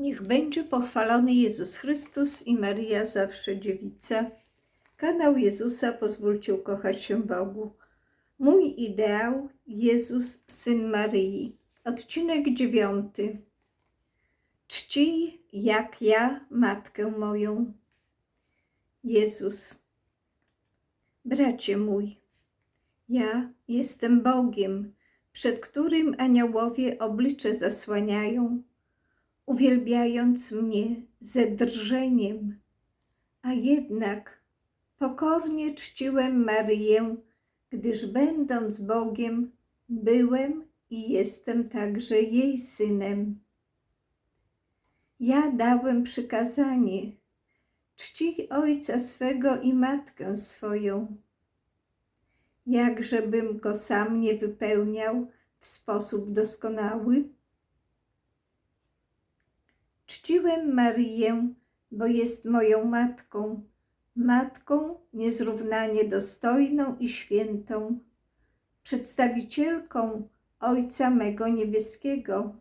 Niech będzie pochwalony Jezus Chrystus i Maria zawsze dziewica. Kanał Jezusa pozwólcie ukochać się Bogu. Mój ideał Jezus, Syn Maryi. Odcinek dziewiąty. Czcij jak ja Matkę moją. Jezus. Bracie mój, ja jestem Bogiem, przed którym aniołowie oblicze zasłaniają uwielbiając mnie ze drżeniem, a jednak pokornie czciłem Maryję, gdyż będąc Bogiem, byłem i jestem także jej synem. Ja dałem przykazanie, czcij ojca swego i matkę swoją, jakżebym go sam nie wypełniał w sposób doskonały. Czciłem Maryję, bo jest moją matką, matką niezrównanie dostojną i świętą, przedstawicielką Ojca mego Niebieskiego.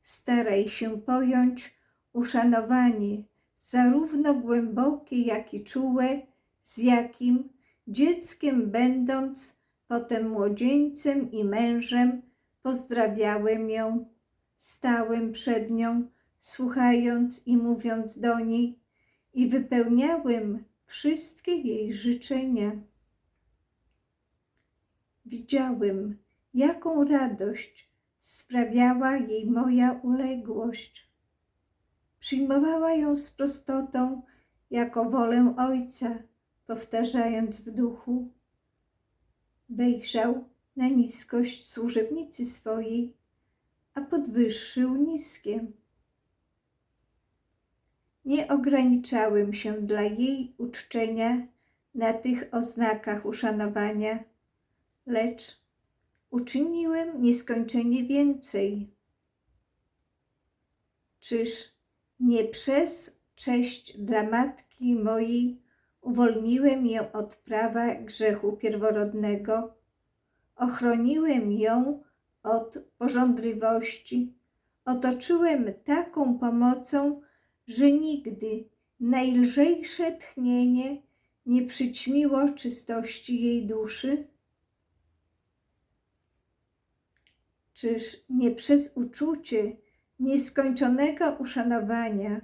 Staraj się pojąć uszanowanie, zarówno głębokie, jak i czułe, z jakim dzieckiem będąc, potem młodzieńcem i mężem, pozdrawiałem ją Stałem przed nią, słuchając i mówiąc do niej, i wypełniałem wszystkie jej życzenia. Widziałem, jaką radość sprawiała jej moja uległość. Przyjmowała ją z prostotą jako wolę Ojca, powtarzając w duchu. Wejrzał na niskość służebnicy swojej a podwyższył niskie. Nie ograniczałem się dla jej uczczenia na tych oznakach uszanowania, lecz uczyniłem nieskończenie więcej. Czyż nie przez cześć dla matki mojej uwolniłem ją od prawa grzechu pierworodnego, ochroniłem ją od pożądliwości. Otoczyłem taką pomocą, że nigdy najlżejsze tchnienie nie przyćmiło czystości jej duszy? Czyż nie przez uczucie nieskończonego uszanowania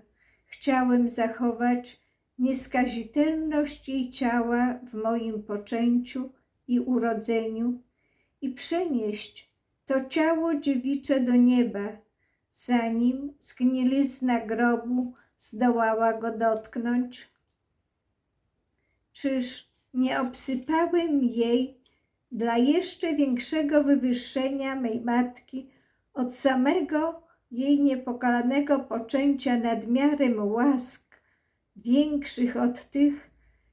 chciałem zachować nieskazitelność jej ciała w moim poczęciu i urodzeniu i przenieść to ciało dziewicze do nieba, zanim zgnilizna grobu zdołała go dotknąć? Czyż nie obsypałem jej dla jeszcze większego wywyższenia mej matki od samego jej niepokalanego poczęcia nadmiarem łask, większych od tych,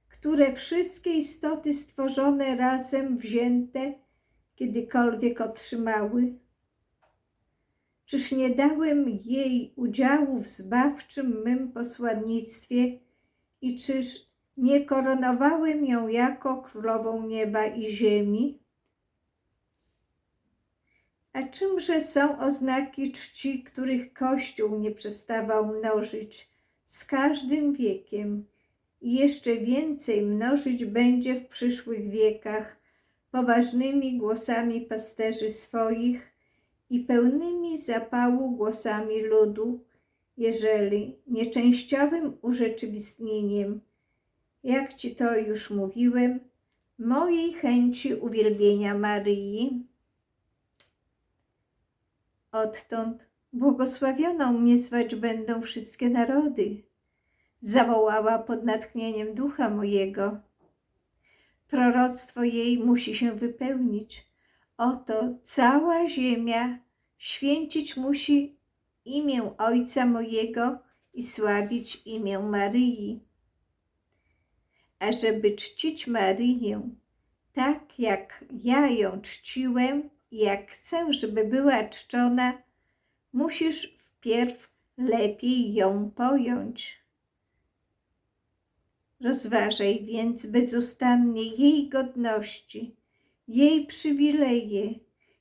które wszystkie istoty stworzone razem wzięte kiedykolwiek otrzymały? Czyż nie dałem jej udziału w zbawczym mym posłannictwie i czyż nie koronowałem ją jako królową nieba i ziemi? A czymże są oznaki czci, których Kościół nie przestawał mnożyć z każdym wiekiem i jeszcze więcej mnożyć będzie w przyszłych wiekach, poważnymi głosami pasterzy swoich i pełnymi zapału głosami ludu, jeżeli nieczęściowym urzeczywistnieniem, jak Ci to już mówiłem, mojej chęci uwielbienia Maryi. Odtąd błogosławioną mnie zwać będą wszystkie narody, zawołała pod natchnieniem ducha mojego proroctwo jej musi się wypełnić. Oto cała ziemia święcić musi imię Ojca mojego i sławić imię Maryi. A żeby czcić Maryję tak, jak ja ją czciłem i jak chcę, żeby była czczona, musisz wpierw lepiej ją pojąć. Rozważaj więc bezustannie jej godności, jej przywileje,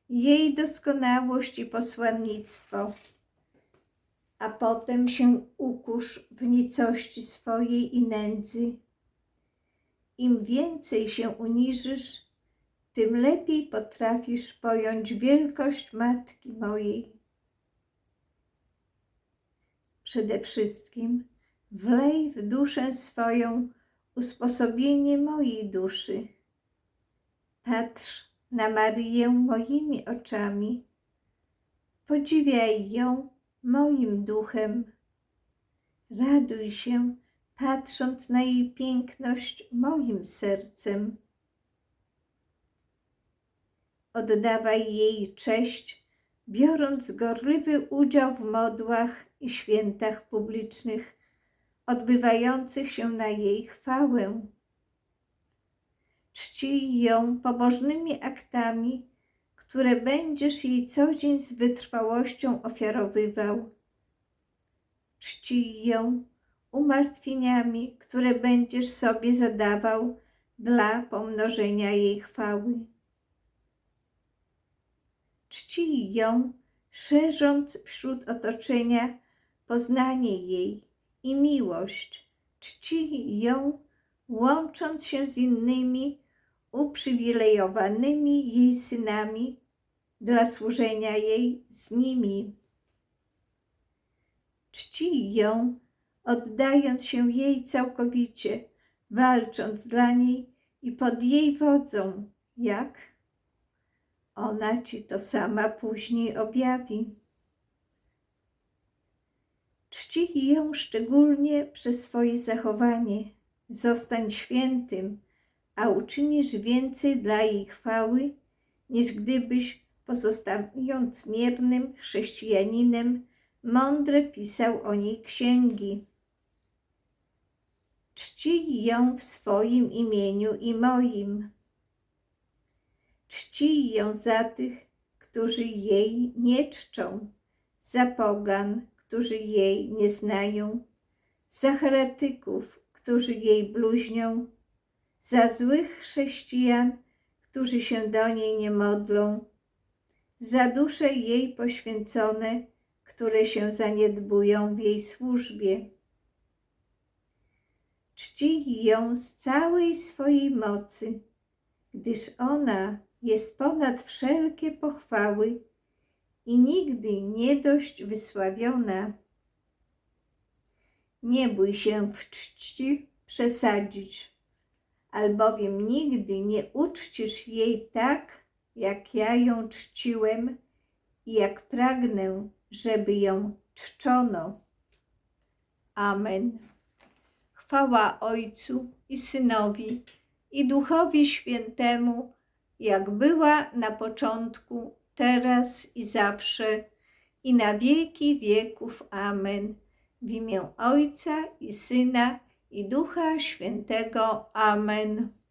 jej doskonałość i posłannictwo. a potem się ukusz w nicości swojej i nędzy. Im więcej się uniżysz, tym lepiej potrafisz pojąć wielkość Matki mojej. Przede wszystkim wlej w duszę swoją usposobienie mojej duszy. Patrz na Maryję moimi oczami, podziwiaj ją moim duchem. Raduj się, patrząc na jej piękność moim sercem. Oddawaj jej cześć, biorąc gorliwy udział w modłach i świętach publicznych, odbywających się na jej chwałę. Czcij ją pobożnymi aktami, które będziesz jej co dzień z wytrwałością ofiarowywał. Czcij ją umartwieniami, które będziesz sobie zadawał dla pomnożenia jej chwały. Czcij ją, szerząc wśród otoczenia poznanie jej i miłość. Czcij ją, łącząc się z innymi uprzywilejowanymi jej synami dla służenia jej z nimi. Czcij ją, oddając się jej całkowicie, walcząc dla niej i pod jej wodzą, jak ona ci to sama później objawi. Czcij ją szczególnie przez swoje zachowanie. Zostań świętym, a uczynisz więcej dla jej chwały, niż gdybyś, pozostając miernym chrześcijaninem, mądre pisał o niej księgi. Czcij ją w swoim imieniu i moim. Czcij ją za tych, którzy jej nie czczą, za pogan, którzy jej nie znają, za heretyków, którzy jej bluźnią, za złych chrześcijan, którzy się do niej nie modlą, za dusze jej poświęcone, które się zaniedbują w jej służbie. Czcij ją z całej swojej mocy, gdyż ona jest ponad wszelkie pochwały i nigdy nie dość wysławiona. Nie bój się w czci przesadzić, albowiem nigdy nie uczcisz jej tak, jak ja ją czciłem i jak pragnę, żeby ją czczono. Amen. Chwała Ojcu i Synowi i Duchowi Świętemu, jak była na początku, teraz i zawsze, i na wieki wieków. Amen. W imię Ojca i Syna i Ducha Świętego. Amen.